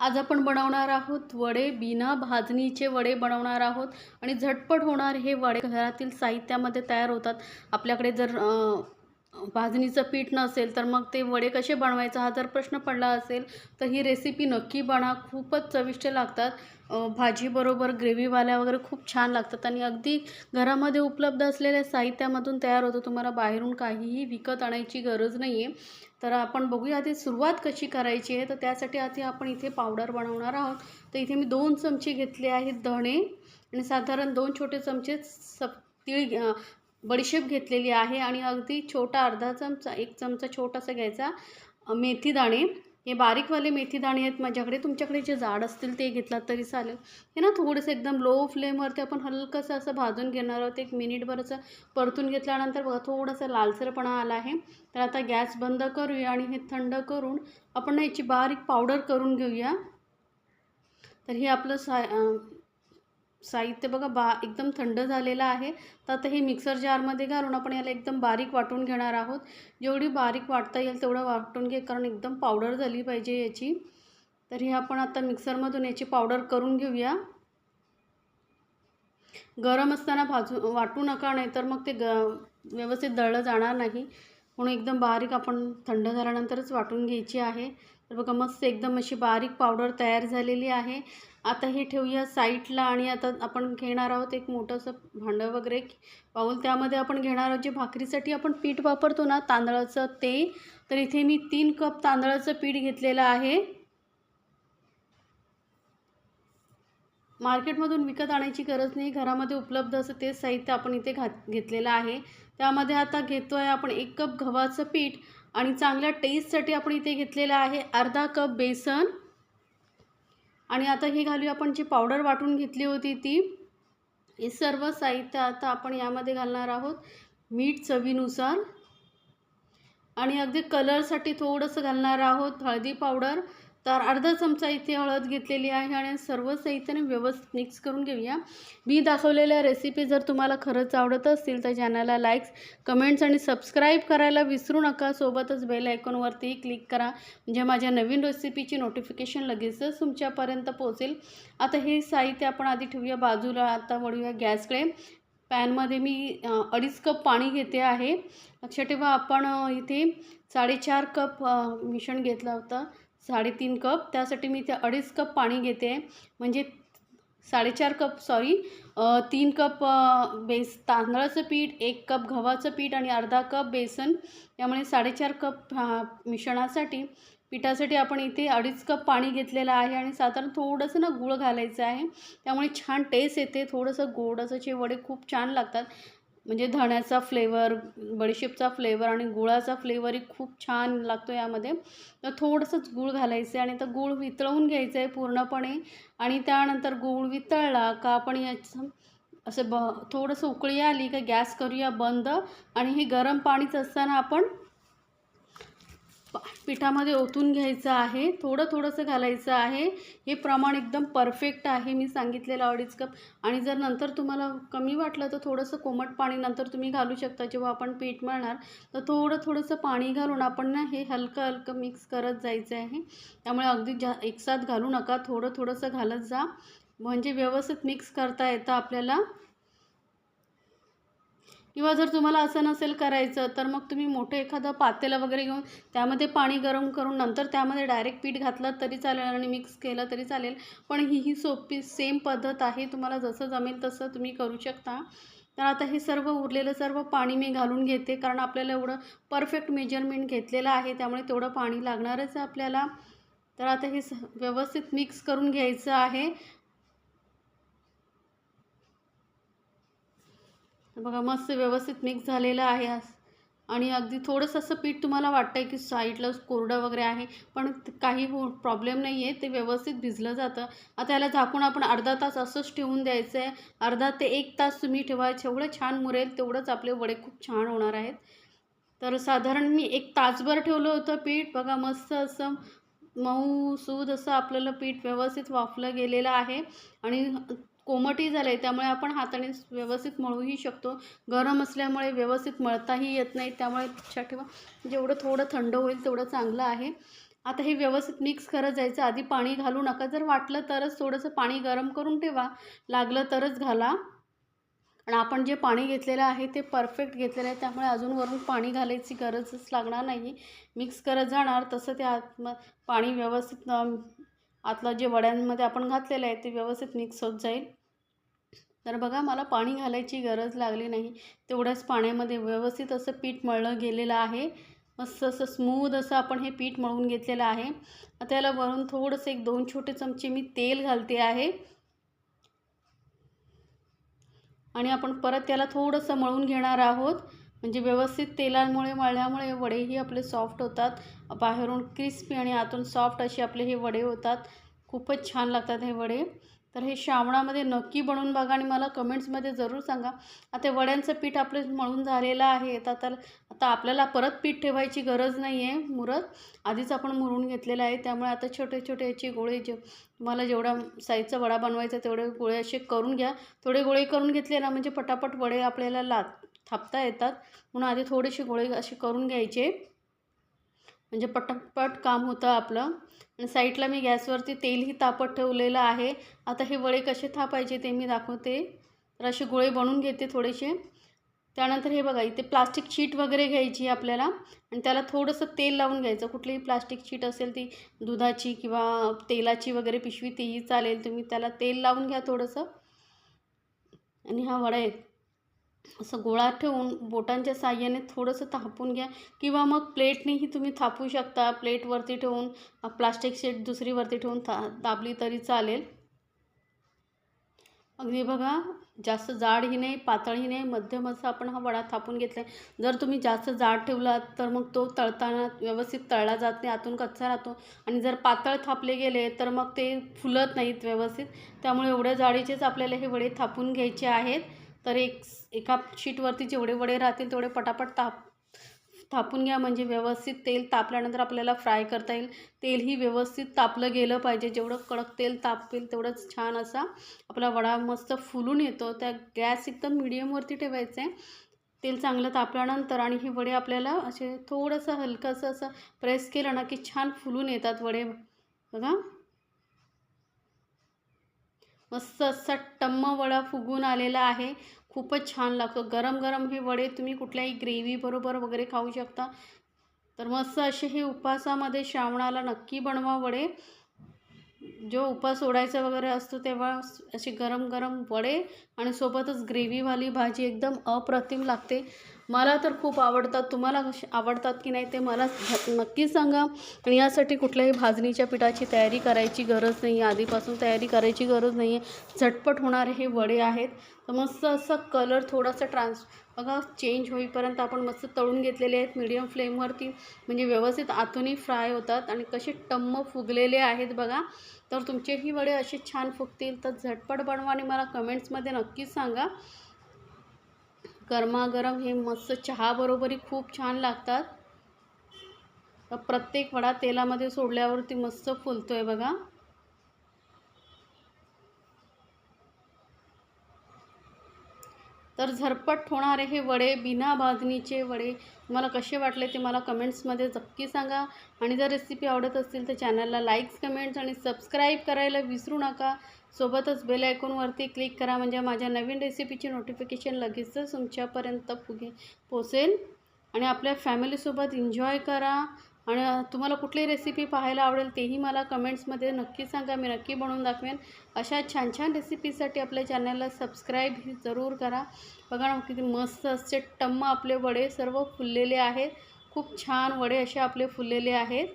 आज आपण बनवणार आहोत वडे बिना भाजणीचे वडे बनवणार आहोत. आणि झटपट होणार हे वडे घरातील साहित्यामध्ये तयार होतात. आपल्याकडे जर भाजणीचं पीठ नसेल तर मग ते वडे कसे बनवायचं हा जर प्रश्न पडला असेल तर ही रेसिपी नक्की बना. खूपच चविष्ट लागतात. भाजीबरोबर ग्रेव्हीवाल्या वगैरे खूप छान लागतात आणि अगदी घरामध्ये उपलब्ध असलेल्या साहित्यामधून तयार होतं. तुम्हाला बाहेरून काहीही विकत आणायची गरज नाही आहे तर आपण बघूया आधी सुरुवात कशी करायची आहे. तर त्यासाठी आधी आपण इथे पावडर बनवणार आहोत. तर इथे मी दोन चमचे घेतले आहेत धणे आणि साधारण दोन छोटे चमचे सप तीळ बडीशेप घेतलेली आहे आणि अगदी छोटा अर्धा चमचा एक चमचा छोटासा घ्यायचा मेथी दाणे. हे बारीकवाले मेथी दाणे आहेत माझ्याकडे. तुमच्याकडे जे जाड असतील ते घेतलात तरी चालेल. हे ना थोडंसं एकदम लो फ्लेमवरती आपण हलकंसं असं भाजून घेणार आहोत. एक मिनिटभर असं परतून घेतल्यानंतर बघा थोडंसं लालसरपणा आला आहे. तर आता गॅस बंद करूया आणि हे थंड करून आपण याची बारीक पावडर करून घेऊया. तर हे आपलं सा साहित्य बघा बा एकदम थंड झालेलं आहे. तर आता हे मिक्सर जारमध्ये घालून आपण याला एकदम बारीक वाटून घेणार आहोत. जेवढी बारीक वाटता येईल तेवढं वाटून घे कारण एकदम पावडर झाली पाहिजे याची. तर हे आपण आता मिक्सरमधून याची पावडर करून घेऊया. गरम असताना भाजू वाटू नका नाही तर मग ते ग व्यवस्थित दळलं जाणार नाही. म्हणून एकदम बारीक आपण थंड झाल्यानंतरच वाटून घ्यायची आहे. तर बघा मस्त एकदम अशी बारीक पावडर तयार झालेली आहे. आता हे ठेवूया साईडला आणि आता आपण घेणार आहोत एक मोठंसं भांडं वगैरे. पाऊल त्यामध्ये आपण घेणार आहोत जे भाकरीसाठी आपण पीठ वापरतो ना तांदळाचं ते. तर इथे मी तीन कप तांदळाचं पीठ घेतलेलं आहे. मार्केटमधून विकत आणायची गरज नाही. घरामध्ये उपलब्ध असं तेच साहित्य आपण इथे घात घेतलेलं आहे. त्यामध्ये आता घेतो आहे आपण एक कप गव्हाचं पीठ आणि चांगल्या टेस्टसाठी आपण इथे घेतलेलं आहे अर्धा कप बेसन. आणि आता हे घालूया आपण जी पावडर वाटून घेतली होती ती. हे सर्व साहित्य आता आपण यामध्ये घालणार आहोत मीठ चवीनुसार. आणि अगदी कलरसाठी थोडंसं घालणार आहोत हळदी पावडर तर अर्धा चमचा इथे हळद घेतलेली आहे आणि सर्व साहित्याने व्यवस्थित मिक्स करून घेऊया. मी दाखवलेल्या रेसिपी जर तुम्हाला खरंच आवडत असतील तर चॅनलला लाईक्स कमेंट्स आणि सबस्क्राईब करायला विसरू नका. सोबतच बेल आयकॉनवरती क्लिक करा. म्हणजे माझ्या नवीन रेसिपीची नोटिफिकेशन लगेचच तुमच्यापर्यंत पोहोचेल. आता हे साहित्य आपण आधी ठेवूया. बाजूला आता वळूया गॅसकडे पॅनमध्ये मी अडीच कप पाणी घेते आहे. लक्षात ठेवा आपण इथे साडेचार कप मिश्रण घेतला होता. साडेतीन कप. त्यासाठी मी त्या अडीच कप पाणी घेते. म्हणजे साडेचार कप सॉरी तीन कप बेस तांदळाचं पीठ एक कप गव्हाचं पीठ आणि अर्धा कप बेसन. त्यामुळे साडेचार कप मिश्रणासाठी पिठासाठी आपण इथे अडीच कप पाणी घेतलेलं आहे आणि साधारण थोडंसं ना गूळ घालायचं आहे. त्यामुळे छान टेस्ट येते. थोडंसं गोड असं चे वडे खूप छान लागतात. म्हणजे धण्याचा फ्लेवर बडीशेपचा फ्लेवर आणि गुळाचा फ्लेवरही खूप छान लागतो यामध्ये. तर थोडंसंच गूळ घालायचं आहे आणि तर गूळ वितळवून घ्यायचं आहे पूर्णपणे आणि त्यानंतर गूळ वितळला का आपण याचं असं ब थोडंसं उकळी आली का गॅस करूया बंद आणि हे गरम पाणीच असताना आपण पिठामध्ये ओतून घ्यायचं आहे. थोडं थोडंसं घालायचं आहे. हे प्रमाण एकदम परफेक्ट आहे मी सांगितलेलं अडीच कप. आणि जर नंतर तुम्हाला कमी वाटलं तर थोडंसं कोमट पाणी नंतर तुम्ही घालू शकता. जेव्हा आपण पीठ मळणार तर थोडं थोडंसं पाणी घालून आपण ना हे हलकं हलकं मिक्स करत जायचं आहे. त्यामुळे अगदी जा एकसाथ घालू नका. थोडं थोडंसं घालत जा. म्हणजे व्यवस्थित मिक्स करता येतं आपल्याला. किंवा जर तुम्हाला असं नसेल करायचं तर मग तुम्ही मोठं एखादं पातेलं वगैरे घेऊन त्यामध्ये पाणी गरम करून नंतर त्यामध्ये डायरेक्ट पीठ घातलं तरी चालेल आणि मिक्स केलं तरी चालेल. पण ही ही सोपी सेम पद्धत आहे. तुम्हाला जसं जमेल तसं तुम्ही करू शकता. तर आता हे सर्व उरलेलं सर्व पाणी मी घालून घेते कारण आपल्याला एवढं परफेक्ट मेजरमेंट घेतलेलं आहे. त्यामुळे तेवढं पाणी लागणारच आहे आपल्याला. तर आता हे स व्यवस्थित मिक्स करून घ्यायचं आहे. बघा मस्त व्यवस्थित मिक्स झालेलं आहे आणि अगदी थोडंसं असं पीठ तुम्हाला वाटतं आहे की साईडला कोरडं वगैरे आहे पण काही हो प्रॉब्लेम नाही आहे ते व्यवस्थित भिजलं जातं. आता याला झाकून आपण अर्धा तास असंच ठेवून द्यायचं आहे अर्धा ते एक तास तुम्ही ठेवा जेवढं छान मुरेल तेवढंच आपले वडे खूप छान होणार आहेत. तर साधारण मी एक तासभर ठेवलं होतं पीठ. बघा मस्त असं मऊ सूद असं आपल्याला पीठ व्यवस्थित वाफलं गेलेलं आहे. आणि कोमटही झालं आहे त्यामुळे आपण हाताने व्यवस्थित मळूही शकतो. गरम असल्यामुळे व्यवस्थित मळताही येत नाही त्यामुळे लक्षात ठेवा. जेवढं थोडं थंड होईल तेवढं चांगलं आहे. आता हे व्यवस्थित मिक्स करत जायचं. आधी पाणी घालू नका. जर वाटलं तरच थोडंसं पाणी गरम करून ठेवा. लागलं तरच घाला. आणि आपण जे पाणी घेतलेलं आहे ते परफेक्ट घेतलेलं आहे. त्यामुळे अजून वरून पाणी घालायची गरजच लागणार नाही. मिक्स करत जाणार. तसं ते आत पाणी व्यवस्थित आतलं जे वड्यांमध्ये आपण घातलेलं आहे ते व्यवस्थित मिक्स होत जाईल. तर बघा मला पाणी घालायची गरज लागली नाही. तेवढ्याच पाण्यामध्ये व्यवस्थित असं पीठ मळलं गेलेलं आहे. मस्त असं स्मूद असं आपण हे पीठ मळून घेतलेलं आहे. त्याला वरून थोडंसं एक दोन छोटे चमचे मी तेल घालते आहे. आणि आपण परत त्याला थोडंसं मळून घेणार आहोत. म्हणजे व्यवस्थित तेलामुळे मळल्यामुळे वडेही आपले सॉफ्ट होतात. बाहेरून क्रिस्पी आणि आतून सॉफ्ट असे आपले हे वडे होतात. खूपच छान लागतात हे वडे. तर हे श्रावणामध्ये नक्की बनवून बघा आणि मला कमेंट्समध्ये जरूर सांगा. आता वड्यांचं पीठ आपलं मळून झालेलं आहे. आता तर आता आपल्याला परत पीठ ठेवायची गरज नाही आहे मुरत. आधीच आपण मुरून घेतलेलं आहे. त्यामुळे आता छोटे छोटे याचे गोळे जे तुम्हाला जेवढा साईजचा वडा बनवायचा तेवढे गोळे असे करून घ्या. थोडे गोळे करून घेतले ना म्हणजे पटापट वडे आपल्याला ला थापता येतात. म्हणून आधी थोडेसे गोळे असे करून घ्यायचे. म्हणजे पटापट काम होतं आपलं. आणि साईडला मी गॅसवरती तेलही तापत ठेवलेलं आहे. आता हे वडे कसे थापायचे ते मी दाखवते. तर असे गोळे बनवून घेते थोडेसे. त्यानंतर हे बघा इथे प्लास्टिक शीट वगैरे घ्यायची आपल्याला. आणि त्याला थोडंसं तेल लावून घ्यायचं. कुठलीही प्लास्टिक शीट असेल ती दुधाची किंवा तेलाची वगैरे पिशवी तीही चालेल. तुम्ही त्याला तेल लावून घ्या थोडंसं. आणि हा वडा आहे असं गोळा ठेवून बोटांच्या साह्याने थोडंसं थापून घ्या किंवा मग प्लेटनेही तुम्ही थापू शकता. प्लेटवरती ठेवून प्लास्टिक शीट दुसरीवरती ठेवून था दाबली तरी चालेल. अगदी बघा जास्त जाडही नाही पातळही नाही मध्यम असं आपण हा वडा थापून घेतला आहे जर तुम्ही जास्त जाड ठेवलात तर मग तो तळताना व्यवस्थित तळला जात नाही आतून कच्चा राहतो. आणि जर पातळ थापले गेले तर मग ते फुलत नाहीत व्यवस्थित. त्यामुळे एवढ्या जाडीचेच आपल्याला हे वडे थापून घ्यायचे आहेत. तर एक एका शीटवरती जेवढे वडे राहतील तेवढे पटापट ताप थापून घ्या. म्हणजे व्यवस्थित तेल तापल्यानंतर आपल्याला फ्राय करता येईल. तेलही व्यवस्थित तापलं गेलं पाहिजे. जेवढं कडक तेल तापेल तेवढंच छान असा आपला वडा मस्त फुलून येतो. त्या गॅस एकदम मिडियमवरती ठेवायचं. आहे तेल चांगलं तापल्यानंतर आणि हे वडे आपल्याला असे थोडंसं हलकंसं असं प्रेस केलं ना की छान फुलून येतात वडे. बघा. मस्त असा टम्म वडा फुगून आलेला आहे. खूपच छान लागतो. गरम गरम हे वडे तुम्ही कुठल्याही ग्रेव्हीबरोबर वगैरे खाऊ शकता. तर मस्त असे हे उपासामध्ये श्रावणाला नक्की बनवा वडे. जो उपास सोडायचा वगैरे असतो तेव्हा असे गरम गरम वडे आणि सोबतच ग्रेव्हीवाली भाजी एकदम अप्रतिम लागते. मला तर खूप आवडतात. तुम्हाला आवडतात की नाही ते मला नक्की सांगा. आणि यासाठी कुठल्याही भाजणीच्या पिठाची तयारी करायची गरज नाही. आहे आधीपासून तयारी करायची गरज नाही आहे. झटपट होणारे हे वडे आहेत. तर मस्त असा कलर थोडासा ट्रान्स बघा चेंज होईपर्यंत आपण मस्त तळून घेतलेले आहेत. मीडियम फ्लेमवरती म्हणजे व्यवस्थित आतूनही फ्राय होतात. आणि कसे टम्म फुगलेले आहेत बघा. तर तुमचेही वडे असे छान फुगतील. तर झटपट बनवा आणि मला कमेंट्समध्ये नक्कीच सांगा. गरमागरम हे मस्त चहाबरोबरही खूप छान लागतात. प्रत्येक वडा तेलामध्ये सोडल्यावरती मस्त फुलतो आहे बघा. तर झरपट होणारे हे वडे बिना भाजणीचे वडे तुम्हाला कसे वाटले ते मला कमेंट्समध्ये नक्की सांगा. आणि जर रेसिपी आवडत असतील तर चॅनलला लाईक्स कमेंट्स आणि सबस्क्राईब करायला विसरू नका. सोबतच बेल आयकॉनवरती क्लिक करा. म्हणजे माझ्या नवीन रेसिपीची नोटिफिकेशन लगेचच तुमच्यापर्यंत पुगे पोचेल. आणि आपल्या फॅमिलीसोबत एन्जॉय करा. आणि तुम्हाला कुठली रेसिपी पाहायला आवडेल तेही मला कमेंट्समध्ये नक्की सांगा. मी नक्की बनवून दाखवेन. अशा छान छान रेसिपीसाठी आपल्या चॅनलला सबस्क्राईब जरूर करा. बघा ना किती मस्त असे टम्म आपले वडे सर्व फुललेले आहेत. खूप छान वडे असे आपले फुललेले आहेत.